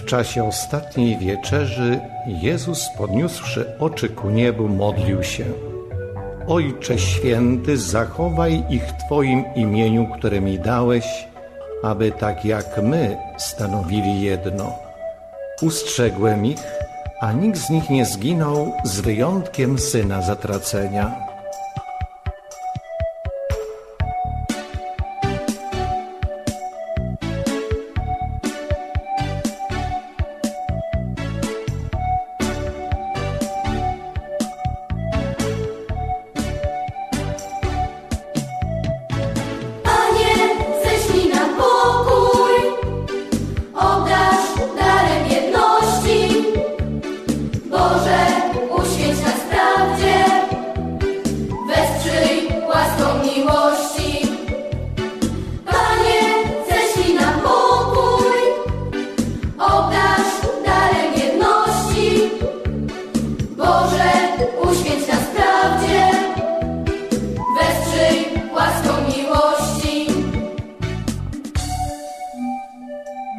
W czasie ostatniej wieczerzy Jezus, podniósłszy oczy ku niebu, modlił się. Ojcze święty, zachowaj ich Twoim imieniu, które mi dałeś, aby tak jak my stanowili jedno. Ustrzegłem ich, a nikt z nich nie zginął, z wyjątkiem syna zatracenia.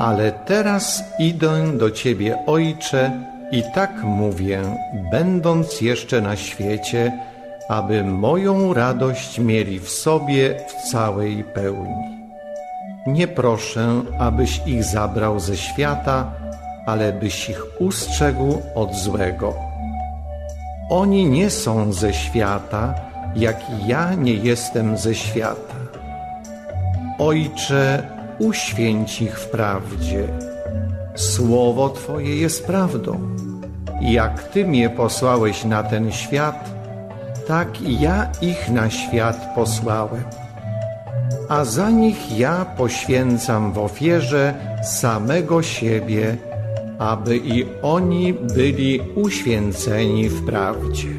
Ale teraz idę do Ciebie, Ojcze, i tak mówię, będąc jeszcze na świecie, aby moją radość mieli w sobie w całej pełni. Nie proszę, abyś ich zabrał ze świata, ale byś ich ustrzegł od złego. Oni nie są ze świata, jak ja nie jestem ze świata. Ojcze, uświęć ich w prawdzie. Słowo Twoje jest prawdą. Jak Ty mnie posłałeś na ten świat, tak ja ich na świat posłałem. A za nich ja poświęcam w ofierze samego siebie, aby i oni byli uświęceni w prawdzie.